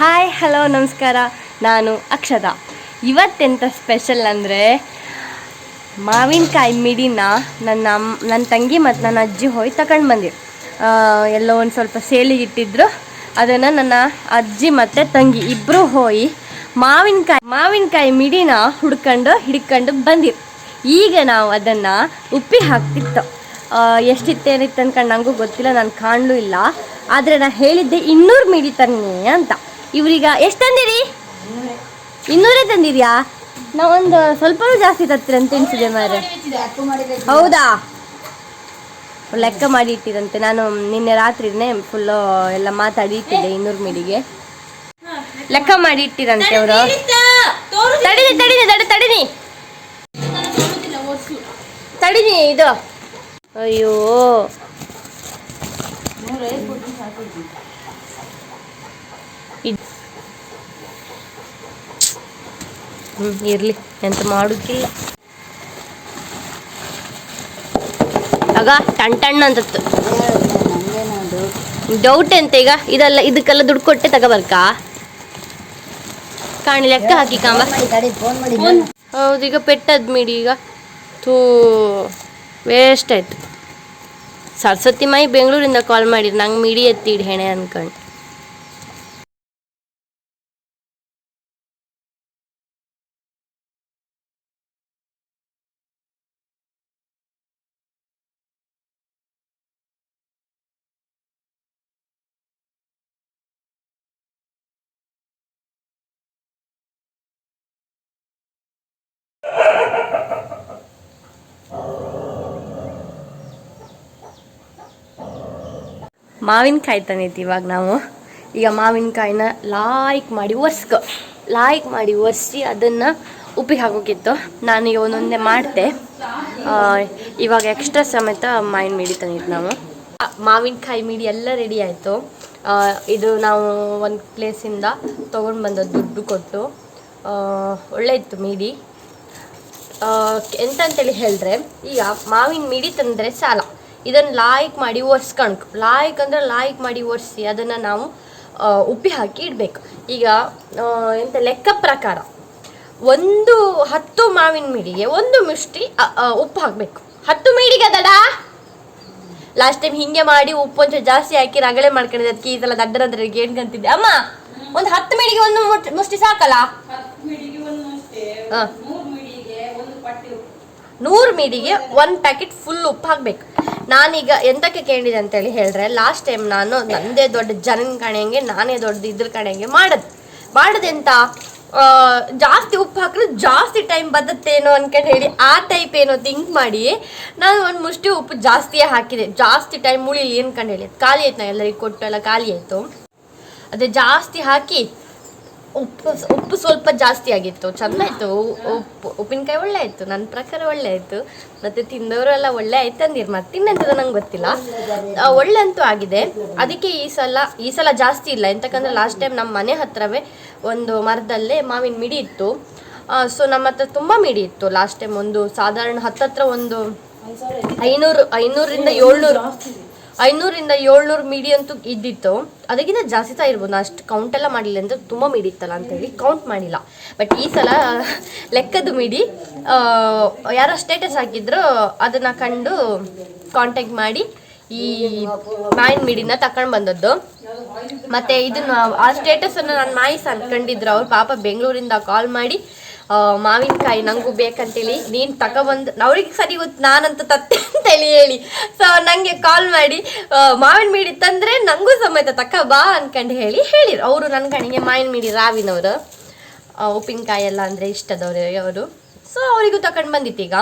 Hi, hello, ನಮಸ್ಕಾರ. ನಾನು Akshata. ಇವತ್ತೆಂತ special ಅಂದರೆ ಮಾವಿನಕಾಯಿ ಮಿಡಿನ ನನ್ನ ನನ್ನ ತಂಗಿ ಮತ್ತು ನನ್ನ ಅಜ್ಜಿ ಹೋಗಿ ತಗೊಂಡು ಬಂದಿರು. ಎಲ್ಲೋ ಒಂದು ಸ್ವಲ್ಪ ಸೇಲಿಗೆ ಇಟ್ಟಿದ್ರು. ಅದನ್ನು ನನ್ನ ಅಜ್ಜಿ ಮತ್ತು ತಂಗಿ ಇಬ್ಬರು ಹೋಗಿ ಮಾವಿನಕಾಯಿ ಮಾವಿನಕಾಯಿ ಮಿಡಿನ ಹುಡ್ಕೊಂಡು ಹಿಡ್ಕೊಂಡು ಬಂದಿರು. ಈಗ ನಾವು ಅದನ್ನು ಉಪ್ಪಿ ಹಾಕ್ತಿತ್ತು. ಎಷ್ಟಿತ್ತೇನಿತ್ತು ಅನ್ಕೊಂಡು ನನಗೂ ಗೊತ್ತಿಲ್ಲ, ನಾನು ಕಾಣಲೂ ಇಲ್ಲ. ಆದರೆ ನಾನು ಹೇಳಿದ್ದೆ ಇನ್ನೂರು ಮಿಡಿ ತನ್ನಿ ಅಂತ. ಇವ್ರೀಗ ಎಷ್ಟು ತಂದಿರಿ? ಇನ್ನೂರೇ ತಂದಿದ್ಯಾ? ನಾವೊಂದು ಸ್ವಲ್ಪ ಜಾಸ್ತಿ ತತ್ತೀರ ಅಂತ ಎನಿಸಿದೆ ಮಾರೆ ಹೌದಾ ಲೆಕ್ಕ ಮಾಡಿ ಇಟ್ಟಿದಂತೆ ನಾನು ನಿನ್ನೆ ರಾತ್ರಿನೇ ಫುಲ್ಲು ಎಲ್ಲ ಮಾತಾಡಿ ಇಟ್ಟಿದ್ದೆ ಇನ್ನೂರು ಮಿಡಿಗೆ. ಲೆಕ್ಕ ಮಾಡಿ ಇಟ್ಟಿರಂತೆ ಅವರು. ತಡಿನಿ ತಡಿನಿ ತಡಿ ತಡಿನಿ ತಡಿನಿ ಇದು. ಅಯ್ಯೋ. ಹ್ಮ್, ಇರ್ಲಿ. ಎಂತ ಮಾಡೋಕ್ಕಿಲ್ಲ ಆಗ ಟಣ್ ಟಣ್ ಅಂತತ್ತು. ಡೌಟ್ ಎಂತ ಈಗ? ಇದೆಲ್ಲ, ಇದಕ್ಕೆಲ್ಲ ದುಡ್ಡು ಕೊಟ್ಟೆ ತಗೋಬರ್ಕಾ? ಕಾಣಿ ಲೆಕ್ಕ ಹಾಕಿ ಕಾಂಬ ಹೌದು, ಈಗ ಪೆಟ್ಟದ್ ಮಿಡಿ ಈಗ. ತೂ ವೇಸ್ಟ್ ಆಯ್ತು. ಸರಸ್ವತಿ ಮಾಯಿ ಬೆಂಗಳೂರಿಂದ ಕಾಲ್ ಮಾಡಿರಿ ನಂಗೆ ಮಿಡಿ ಎತ್ತಿಡಿ ಹೆಣೆ ಅನ್ಕೊಂಡು. ಮಾವಿನಕಾಯಿ ತಂದಿತ್ತು ಇವಾಗ ನಾವು. ಈಗ ಮಾವಿನಕಾಯಿನ ಲಾಯ್ಕ್ ಮಾಡಿ ಒರ್ಸ್ಕೊ. ಲಾಯ್ಕ್ ಮಾಡಿ ಒರೆಸಿ ಅದನ್ನು ಉಪ್ಪಿಗೆ ಹಾಕೋಕಿತ್ತು. ನಾನೀಗ ಒಂದೊಂದೇ ಮಾಡ್ತೆ. ಆ, ಇವಾಗ ಎಕ್ಸ್ಟ್ರಾ ಸಮೇತ ಮಾವಿನ ಮೀಡಿ ತಂದಿದ್ದು ನಾವು. ಮಾವಿನಕಾಯಿ ಮೀಡಿ ಎಲ್ಲ ರೆಡಿ ಆಯಿತು. ಇದು ನಾವು ಒಂದು ಪ್ಲೇಸಿಂದ ತೊಗೊಂಡು ಬಂದ ದುಡ್ಡು ಕೊಟ್ಟು. ಒಳ್ಳೆ ಇತ್ತು ಮೀಡಿ. ಆ, ಎಂತ ಅಂತೇಳಿ ಹೇಳಿದ್ರೆ ಈಗ ಮಾವಿನ ಮೀಡಿ ತಂದರೆ ಸಾಲ. ಇದನ್ನು ಲಾಯ್ಕ್ ಮಾಡಿ ಒರೆಸ್ಕಣ್ಕು. ಲಾಯ್ಕ್ ಅಂದರೆ ಲಾಯ್ಕ್ ಮಾಡಿ ಒರೆಸಿ ಅದನ್ನು ನಾವು ಉಪ್ಪಿ ಹಾಕಿ ಇಡಬೇಕು. ಈಗ ಎಂಥ ಎಂತ ಲೆಕ್ಕ ಪ್ರಕಾರ ಒಂದು ಹತ್ತು ಮಾವಿನ ಮಿಡಿಗೆ ಒಂದು ಮುಷ್ಟಿ ಉಪ್ಪು ಹಾಕಬೇಕು. ಹತ್ತು ಮಿಡಿಗೆ ಅದಡ ಲಾಸ್ಟ್ ಟೈಮ್ ಹಿಂಗೆ ಮಾಡಿ ಉಪ್ಪು ಒಂಚೂರು ಜಾಸ್ತಿ ಹಾಕಿ ರಗಳೆ ಮಾಡ್ಕೊಂಡಿದ್ದೆ. ಅದಕ್ಕೆ ಈ ಸಲ ದಡ್ಡರಂದ್ರೆ ಗೇಣ್ಕಂತಿದ್ದೆ ಅಮ್ಮ ಒಂದು ಹತ್ತು ಮಿಡಿಗೆ ಒಂದು ಮುಷ್ಟಿ ಸಾಕಲ್ಲ? ಹಾ. ನೂರು ಮೀಡಿಗೆ ಒಂದು ಪ್ಯಾಕೆಟ್ ಫುಲ್ ಉಪ್ಪು ಹಾಕ್ಬೇಕು. ನಾನೀಗ ಎಂತಕ್ಕೆ ಕೇಳಿದೆ ಅಂತೇಳಿ ಹೇಳಿದ್ರೆ ಲಾಸ್ಟ್ ಟೈಮ್ ನಾನು ನಂದೇ ದೊಡ್ಡ ಜನನ ಕಣೆಂಗೆ, ನಾನೇ ದೊಡ್ಡ ಇದ್ರ ಕಣೆಂಗೆ ಮಾಡದ್. ಮಾಡದೆಂತ ಜಾಸ್ತಿ ಉಪ್ಪು ಹಾಕಿದ್ರೆ ಜಾಸ್ತಿ ಟೈಮ್ ಬದತ್ತೇನೋ ಅನ್ಕೊಂಡು ಹೇಳಿ ಆ ಟೈಪ್ ಏನೋ ಥಿಂಕ್ ಮಾಡಿ ನಾನು ಒಂದು ಮುಷ್ಟಿ ಉಪ್ಪು ಜಾಸ್ತಿಯೇ ಹಾಕಿದೆ. ಜಾಸ್ತಿ ಟೈಮ್ ಉಳಿಲಿ ಅನ್ಕೊಂಡು ಹೇಳಿ. ಖಾಲಿ ಆಯ್ತು ನಾ ಎಲ್ಲರಿಗೆ ಕೊಟ್ಟು ಎಲ್ಲ ಖಾಲಿ ಆಯಿತು. ಅದೇ ಜಾಸ್ತಿ ಹಾಕಿ ಉಪ್ಪು ಉಪ್ಪು ಸ್ವಲ್ಪ ಜಾಸ್ತಿ ಆಗಿತ್ತು. ಚಂದ ಆಯ್ತು. ಉಪ್ಪು, ಉಪ್ಪಿನಕಾಯಿ ಒಳ್ಳೆ ಆಯಿತು ನನ್ನ ಪ್ರಕಾರ ಒಳ್ಳೆ ಆಯಿತು ಮತ್ತೆ ತಿಂದವರು ಎಲ್ಲ ಒಳ್ಳೆ ಆಯ್ತು ಅಂದಿರ್ ಮತ್ತೆ ತಿನ್ನಂತದ ನಂಗೆ ಗೊತ್ತಿಲ್ಲ. ಒಳ್ಳೆ ಅಂತೂ ಆಗಿದೆ. ಅದಕ್ಕೆ ಈ ಸಲ ಈ ಸಲ ಜಾಸ್ತಿ ಇಲ್ಲ. ಎಂತಕ್ಕಂದ್ರೆ ಲಾಸ್ಟ್ ಟೈಮ್ ನಮ್ಮ ಮನೆ ಹತ್ರವೇ ಒಂದು ಮರದಲ್ಲೇ ಮಾವಿನ ಮಿಡಿ ಇತ್ತು. ಸೊ ನಮ್ಮ ಹತ್ರ ತುಂಬ ಮಿಡಿ ಇತ್ತು. ಲಾಸ್ಟ್ ಟೈಮ್ ಒಂದು ಸಾಧಾರಣ ಹತ್ತತ್ರ ಒಂದು ಐನೂರು ಐನೂರಿಂದ ಏಳ್ನೂರು ಐನೂರಿಂದ ಏಳ್ನೂರು ಮಿಡಿ ಅಂತೂ ಇದ್ದಿತ್ತು. ಅದಕ್ಕಿಂತ ಜಾಸ್ತಿ ಸಹ ಇರ್ಬೋದು. ನಾನು ಅಷ್ಟು ಕೌಂಟ್ ಎಲ್ಲ ಮಾಡಿಲ್ಲ ಅಂದರೆ ತುಂಬ ಮಿಡಿ ಇತ್ತಲ್ಲ ಅಂತ ಹೇಳಿ ಕೌಂಟ್ ಮಾಡಿಲ್ಲ. ಬಟ್ ಈ ಸಲ ಲೆಕ್ಕದ ಮಿಡಿ ಯಾರೋ ಸ್ಟೇಟಸ್ ಹಾಕಿದ್ರು, ಅದನ್ನು ಕಂಡು ಕಾಂಟ್ಯಾಕ್ಟ್ ಮಾಡಿ ಈ ಮಾಯಿನ್ ಮಿಡಿನ ತಕೊಂಡು ಬಂದದ್ದು. ಮತ್ತೆ ಇದನ್ನ ಆ ಸ್ಟೇಟಸ್ ಅನ್ನು ನಾನು ಮಾಯಿಸ್ ಅನ್ಕೊಂಡಿದ್ರು. ಅವ್ರು ಪಾಪ ಬೆಂಗಳೂರಿಂದ ಕಾಲ್ ಮಾಡಿ ಮಾವಿನಕಾಯಿ ನಂಗೂ ಬೇಕಂತೇಳಿ, ನೀನು ತಗೊಬಂದು ಅವ್ರಿಗೆ ಸರಿ ಗೊತ್ತು ನಾನಂತ ತತ್ತೆ ಅಂತೇಳಿ ಹೇಳಿ. ಸೊ ನನಗೆ ಕಾಲ್ ಮಾಡಿ ಮಾವಿನ ಮೀಡಿ ತಂದ್ರೆ ನಂಗೂ ಸಮೇತ ತಕ ಬಾ ಅನ್ಕೊಂಡು ಹೇಳಿ ಹೇಳಿದ್ರು. ಅವರು ನನ್ನ ಕಣಿಗೆ ಮಾವಿನ ಮೀಡಿ ರಾವಿನವರು. ಉಪ್ಪಿನಕಾಯಿ ಎಲ್ಲ ಅಂದರೆ ಇಷ್ಟದವರು ಅವರು ಸೊ ಅವರಿಗೂ ತಗೊಂಡು ಬಂದಿತ್ತು ಈಗ.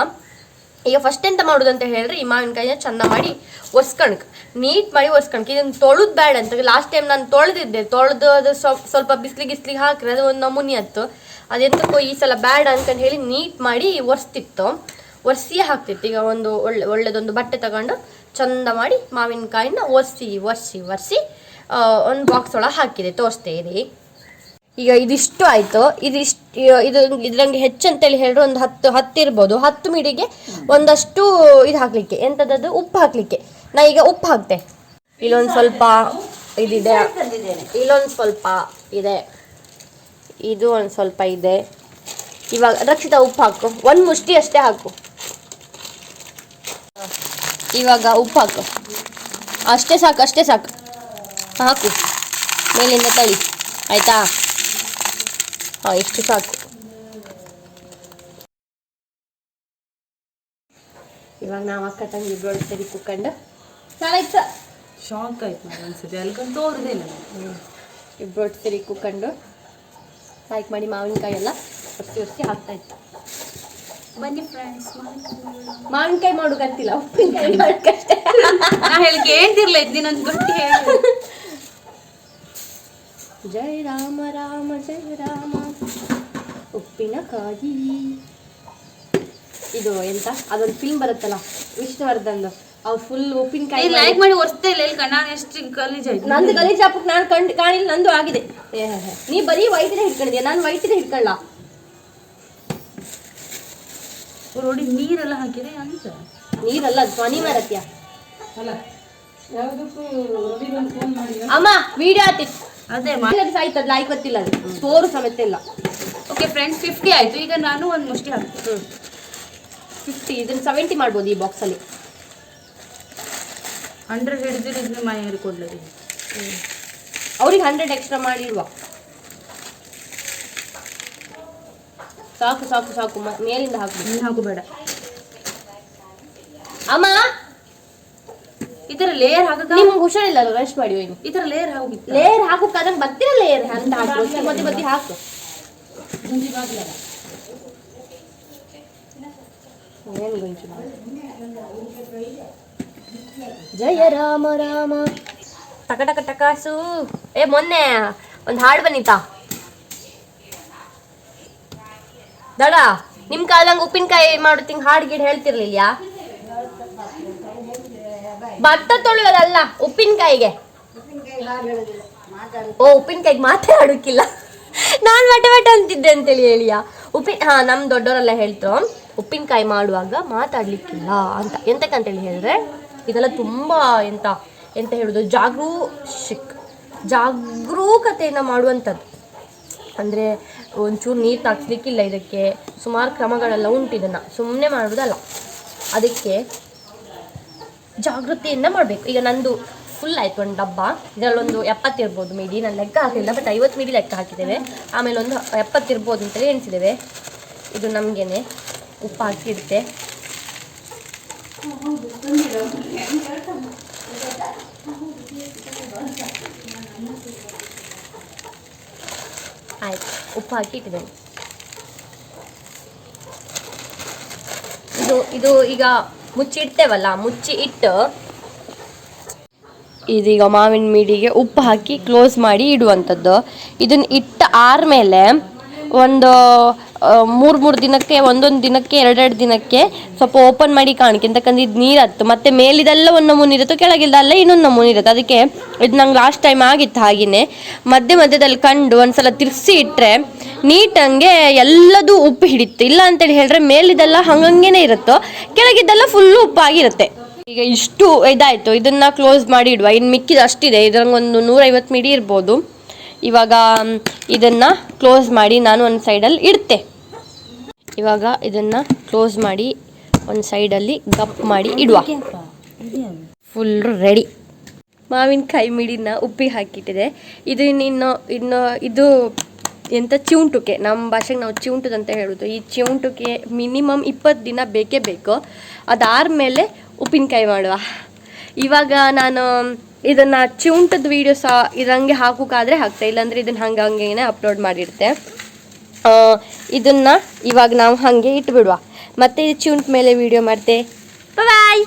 ಈಗ ಫಸ್ಟ್ ಎಂತ ಮಾಡೋದು ಅಂತ ಹೇಳಿದ್ರೆ ಈ ಮಾವಿನಕಾಯಿನ ಚೆಂದ ಮಾಡಿ ಒರ್ಸ್ಕಣಕ್. ನೀಟ್ ಮಾಡಿ ಒರ್ಸ್ಕಣಕ್. ಇದನ್ನು ತೊಳೆದು ಬೇಡ ಅಂತ. ಲಾಸ್ಟ್ ಟೈಮ್ ನಾನು ತೊಳೆದಿದ್ದೆ. ತೊಳೆದು ಅದು ಸ್ವಲ್ಪ ಬಿಸ್ಲಿಗೆ ಗಿಸ್ಲಿಗೆ ಹಾಕ್ರೆ ಅದು ಒಂದು ನಮೂನಿ ಆಯ್ತು ಅದೆಂತಕ್ಕೋ ಈ ಸಲ ಬೇಡ ಅನ್ಕೊಂಡು ಹೇಳಿ ನೀಟ್ ಮಾಡಿ ಒರೆಸ್ತಿತ್ತು. ಒರೆಸಿ ಹಾಕ್ತಿತ್ತು. ಈಗ ಒಂದು ಒಳ್ಳೆ, ಒಳ್ಳೆದೊಂದು ಬಟ್ಟೆ ತಗೊಂಡು ಚಂದ ಮಾಡಿ ಮಾವಿನಕಾಯಿನ ಒರೆಸಿ ಒರೆಸಿ ಒರೆಸಿ ಒಂದು ಬಾಕ್ಸ್ ಒಳಗೆ ಹಾಕಿದೆ. ತೋರಿಸ್ತೆ ಈಗ ಇದಿಷ್ಟು ಆಯಿತು. ಇದಿಷ್ಟು ಇದು ಇದ್ರಂಗೆ ಹೆಚ್ಚಂತೇಳಿ ಹೇಳಿದ್ರೆ ಒಂದು ಹತ್ತು ಹತ್ತು ಇರ್ಬೋದು. ಹತ್ತು ಮಿಡಿಗೆ ಒಂದಷ್ಟು ಇದು ಹಾಕ್ಲಿಕ್ಕೆ. ಎಂಥದ್ದು ಉಪ್ಪು ಹಾಕ್ಲಿಕ್ಕೆ. ನಾ ಈಗ ಉಪ್ಪು ಹಾಕ್ತೆ. ಇಲ್ಲೊಂದು ಸ್ವಲ್ಪ ಇದಿದೆ. ಇಲ್ಲೊಂದು ಸ್ವಲ್ಪ ಇದೆ. ಇದು ಒಂದು ಸ್ವಲ್ಪ ಇದೆ. ಇವಾಗ ರಕ್ಷಿತ ಉಪ್ಪು ಹಾಕು. ಒಂದು ಮುಷ್ಟಿ ಅಷ್ಟೇ ಹಾಕು. ಇವಾಗ ಉಪ್ಪು ಹಾಕು. ಅಷ್ಟೇ ಸಾಕು ಅಷ್ಟೇ ಸಾಕು. ಹಾಕು. ಮೇಲಿಂದ ತಳಿ ಆಯ್ತಾ? ಹಾಂ ಇಷ್ಟು ಸಾಕು. ಇವಾಗ ನಾವು ಅಕ್ಕ ತಂಗಿ ಇಬ್ಬರು ಸರಿ ಕುಕ್ಕಂಡು ಸಾಲಾಯ್ತು ಶಾಕ್ ಆಯ್ತು ಅನ್ಸುತ್ತೆ. ಒಂದ್ಸತಿ ಅಲ್ಕೊಂಡು ತೋರಿದೆ ಇಬ್ಬರು ಸರಿ ಕುಕ್ಕಂಡು ಲೈಕ್ ಮಾಡಿ ಮಾವಿನಕಾಯಿ ಎಲ್ಲ ಒರ್ಸಿ ಒರ್ಸಿ ಹಾಕ್ತಾ ಇತ್ತು ಬನ್ನಿ ಫ್ರೆಂಡ್ಸ್ ಮಾವಿನಕಾಯಿ ಮಾಡೋಕಂತಿಲ್ಲ ಉಪ್ಪಿನಕಾಯಿ ಮಾಡೋಕಷ್ಟೇ. ನಾ ಹೇಳಿ ಕೇಳ್ತಿರ್ಲ ಇದ್ದೀನೊಂದು ಗಟ್ಟಿ ಹೇಳಿ. ಜಯ ರಾಮ ರಾಮ ಜಯ ರಾಮ. ಉಪ್ಪಿನಕಾಯಿ. ಇದು ಎಂತ? ಅದೊಂದು ಫಿಲ್ಮ್ ಬರುತ್ತಲ್ಲ ವಿಷ್ಣುವರ್ಧನ್ದು. ಅವ್ರು ಫುಲ್ ಉಪ್ಪಿನಕಾಯಿ ಲೈಕ್ ಮಾಡಿ. ಒರ್ಸ್ತಾ ಇಲ್ಲ. ಇಲ್ಲಿ ಕಣ್ಣ ಎಷ್ಟು ಗಲೀಜ್ ಆಯ್ತು ನಂದು ಗಲೀಜ್ ಹಾಪಕ್ ನಾನು ಕಂಡು ಕಾಣಿಲ್ಲ ನಂದು ಆಗಿದೆ. ಏ, ಹೇ, ಹೇ. ನೀ ಬರೀ ವೈಟ್ ಇದೆ ಹಿಡ್ಕೊಂಡಿದ್ಯಾ? ನಾನು ವೈಟ್ ಇದೆ ಹಿಡ್ಕೊಳ್ಳ. ನೋಡಿ ನೀರೆಲ್ಲ ಹಾಕಿದ್ರೆ ಅಂತ ನೀರಲ್ಲ ಅದು ಸ್ವನಿ ಮರತ್ಯ. ಅಮ್ಮ ವಿಡಿಯೋ ಆತಿ. ಅದೇ ಆಯ್ತದ ಲೈಕ್ ಗೊತ್ತಿಲ್ಲ ಅದು. ತೋರು ಸಮೇತ ಇಲ್ಲ. ಓಕೆ ಫ್ರೆಂಡ್ಸ್ ಫಿಫ್ಟಿ ಆಯಿತು. ಈಗ ನಾನು ಒಂದು ಮುಷ್ಟಿ ಹಾಕ್ತೀನಿ. ಹ್ಞೂ ಫಿಫ್ಟಿ ಇದನ್ನ ಸೆವೆಂಟಿ ಮಾಡ್ಬೋದು ಈ ಬಾಕ್ಸಲ್ಲಿ ಹಂಡ್ರೆಡ್ ಹಿಡಿದಿರಿ ಇದನ್ನ ಮನೆಯಲ್ಲಿ ಕೊಡ್ಲಿ ಅವ್ರಿಗೆ ಹಂಡ್ರೆಡ್ ಎಕ್ಸ್ಟ್ರಾ ಮಾಡಿರುವ ಸಾಕು ಸಾಕು ಸಾಕು ಮೇಲಿಂದ ಹಾಕು ನೀನು ಹಾಕುಬೇಡ. ಅಮ್ಮ! ಈ ತರ ಲೇಯರ್ ಹಾಕಕ್ಕೆ? ನಿಮ್ಗೆ ಹುಷಾರಿಲ್ಲ ರೆಸ್ಟ್ ಮಾಡಿ ಹೋಗಿ ಈ ಥರ ಲೇಯರ್ ಹಾಕಿ ಲೇಯರ್ ಹಾಕಕ್ಕೆ ಅದಂಗೆ ಬರ್ತಿರ ಲೇಯರ್ ಅಂತ ಹಾಕು. ಮತ್ತೆ ಮತ್ತೆ ಹಾಕು. ಏನು ಗುಂಚು ಮಾಡು. ಜಯ ರಾಮ ರಾಮ. ಟಕ ಟಕ ಟಕಾಸು ಏ, ಮೊನ್ನೆ ಒಂದು ಹಾಡು ಬನ್ನಿತಾ ದಡ ನಿಮ್ ಕಾಲಂಗ್ ಉಪ್ಪಿನಕಾಯಿ ಮಾಡುತ್ತಿ ಹಾಡು ಗಿಡ ಹೇಳ್ತಿರ್ಲಿಲ್ಲ ಭತ್ತ ತೊಳೆಯೋದಲ್ಲ ಉಪ್ಪಿನಕಾಯಿಗೆ. ಓ, ಉಪ್ಪಿನಕಾಯಿಗೆ ಮಾತಾಡೋಕ್ಕಿಲ್ಲ ನಾನು ವಟ ವಟ ಅಂತಿದ್ದೆ ಅಂತೇಳಿ ಹೇಳಿಯಾ? ಉಪ್ಪಿನ ಹಾ ನಮ್ಮ ದೊಡ್ಡವರೆಲ್ಲ ಹೇಳ್ತರು ಉಪ್ಪಿನಕಾಯಿ ಮಾಡುವಾಗ ಮಾತಾಡ್ಲಿಕ್ಕಿಲ್ಲ ಅಂತ. ಎಂತಕ್ಕಂತೇಳಿ ಹೇಳಿದ್ರೆ? ಇದೆಲ್ಲ ತುಂಬ ಎಂತ ಎಂತ ಹೇಳೋದು? ಜಾಗರೂ, ಶಿಕ್ ಜಾಗರೂಕತೆಯಿಂದ ಮಾಡುವಂಥದ್ದು. ಅಂದರೆ ಒಂಚೂರು ನೀರು ತಾಕ್ಸ್ಲಿಕ್ಕಿಲ್ಲ ಇದಕ್ಕೆ. ಸುಮಾರು ಕ್ರಮಗಳೆಲ್ಲ ಉಂಟು ಇದನ್ನು. ಸುಮ್ಮನೆ ಮಾಡೋದಲ್ಲ. ಅದಕ್ಕೆ ಜಾಗೃತಿಯಿಂದ ಮಾಡಬೇಕು. ಈಗ ನಂದು ಫುಲ್ ಆಯಿತು, ಒಂದು ಡಬ್ಬ. ಇದರಲ್ಲೊಂದು ಎಪ್ಪತ್ತಿರ್ಬೋದು ಮಿಡಿ. ನಾನು ಲೆಕ್ಕ ಹಾಕಲಿಲ್ಲ ಬಟ್ ಐವತ್ತು ಮಿಡಿ ಲೆಕ್ಕ ಹಾಕಿದ್ದೇವೆ. ಆಮೇಲೆ ಒಂದು ಎಪ್ಪತ್ತಿರ್ಬೋದು ಅಂತೇಳಿ ಎಣಿಸಿದ್ದೇವೆ. ಇದು ನಮಗೇನೆ ಉಪ್ಪು ಹಾಕಿಡುತ್ತೆ ಆಯ್ತು, ಉಪ್ಪು ಹಾಕಿ ಇಟ್ಟಿದ್ದೇನೆ ಇದು ಇದು ಈಗ ಮುಚ್ಚಿ ಇಡ್ತೇವಲ್ಲ ಮುಚ್ಚಿ ಇಟ್ಟು ಇದೀಗ ಮಾವಿನ ಮೀಡಿಗೆ ಉಪ್ಪು ಹಾಕಿ ಕ್ಲೋಸ್ ಮಾಡಿ ಇಡುವಂಥದ್ದು. ಇದನ್ನ ಇಟ್ಟ ಆದ್ಮೇಲೆ ಒಂದು ಮೂರು ಮೂರು ದಿನಕ್ಕೆ, ಒಂದೊಂದು ದಿನಕ್ಕೆ, ಎರಡೆರಡು ದಿನಕ್ಕೆ ಸ್ವಲ್ಪ ಓಪನ್ ಮಾಡಿ ಕಾಣಿಕೆ. ಅಂತಕ್ಕಂದ್ರೆ ಇದು ನೀರು ಹತ್ತು ಮತ್ತೆ ಮೇಲಿದೆಲ್ಲ ಒಂದು ನಮೂನಿ ಇರುತ್ತೆ ಅಲ್ಲೇ ಇನ್ನೊಂದು ನಮೂನಿ ಇರುತ್ತೆ. ಅದಕ್ಕೆ ಇದು ನಂಗೆ ಲಾಸ್ಟ್ ಟೈಮ್ ಆಗಿತ್ತು ಹಾಗೆಯೇ ಮಧ್ಯೆ ಮಧ್ಯದಲ್ಲಿ ಕಂಡು ಒಂದ್ಸಲ ತಿರ್ಗಿಸಿ ಇಟ್ಟರೆ ನೀಟಂಗೆ ಎಲ್ಲದೂ ಉಪ್ಪು ಹಿಡಿತು ಇಲ್ಲ ಅಂತೇಳಿ ಹೇಳಿದ್ರೆ ಮೇಲಿದೆಲ್ಲ ಹಂಗಂಗೇನೆ ಇರುತ್ತೋ, ಕೆಳಗಿದ್ದೆಲ್ಲ ಫುಲ್ಲು ಉಪ್ಪಾಗಿರುತ್ತೆ. ಈಗ ಇಷ್ಟು ಇದಾಯಿತು. ಇದನ್ನು ಕ್ಲೋಸ್ ಮಾಡಿ ಇಡುವ. ಇನ್ನು ಮಿಕ್ಕಿದ ಅಷ್ಟಿದೆ. ಇದ್ರಂಗೆ ಒಂದು ನೂರೈವತ್ತು ಮಿಡಿ ಇರ್ಬೋದು. ಇವಾಗ, ಇದನ್ನ ಕ್ಲೋಸ್ ಮಾಡಿ ನಾನು ಒಂದು ಸೈಡಲ್ಲಿ ಇಡ್ತೆ. ಇವಾಗ ಇದನ್ನ ಕ್ಲೋಸ್ ಮಾಡಿ ಒಂದು ಸೈಡಲ್ಲಿ ಗಪ್ ಮಾಡಿ ಇಡುವ. ಫುಲ್ ರೆಡಿ ಮಾವಿನಕಾಯಿ ಮಿಡಿನ ಉಪ್ಪಿ ಹಾಕಿಟ್ಟಿದೆ. ಇದು ಇನ್ನು ಇನ್ನು, ಇದು ಎಂತ ಚಿವುಂಟುಕೆ? ನಮ್ಮ ಭಾಷೆಗೆ ನಾವು ಚಿವುಂಟುದು ಅಂತ ಹೇಳೋದು. ಈ ಚಿವುಂಟುಕೆ ಮಿನಿಮಮ್ ಇಪ್ಪತ್ತು ದಿನ ಬೇಕೇ ಬೇಕು? ಅದಾದ್ಮೇಲೆ ಉಪ್ಪಿನಕಾಯಿ ಮಾಡುವ. ಇವಾಗ ನಾನು ಇದನ್ನು ಚಿವುಂಟದ ಸಹ ಇದಂಗೆ ಹಾಕೋಕ್ಕಾದ್ರೆ ಹಾಕ್ತೆ ಇಲ್ಲಾಂದ್ರೆ ಇದನ್ನು ಹಂಗೆ ಹಂಗೇನೆ ಅಪ್ಲೋಡ್ ಮಾಡಿರ್ತೆ. ಇದನ್ನ ಇವಾಗ ನಾವು ಹಾಗೆ ಇಟ್ಬಿಡುವ. ಮತ್ತೆ ಇದು ಚೂಂಟ್ ಮೇಲೆ ವಿಡಿಯೋ ಮಾಡ್ತೆ. ಬಾಯ್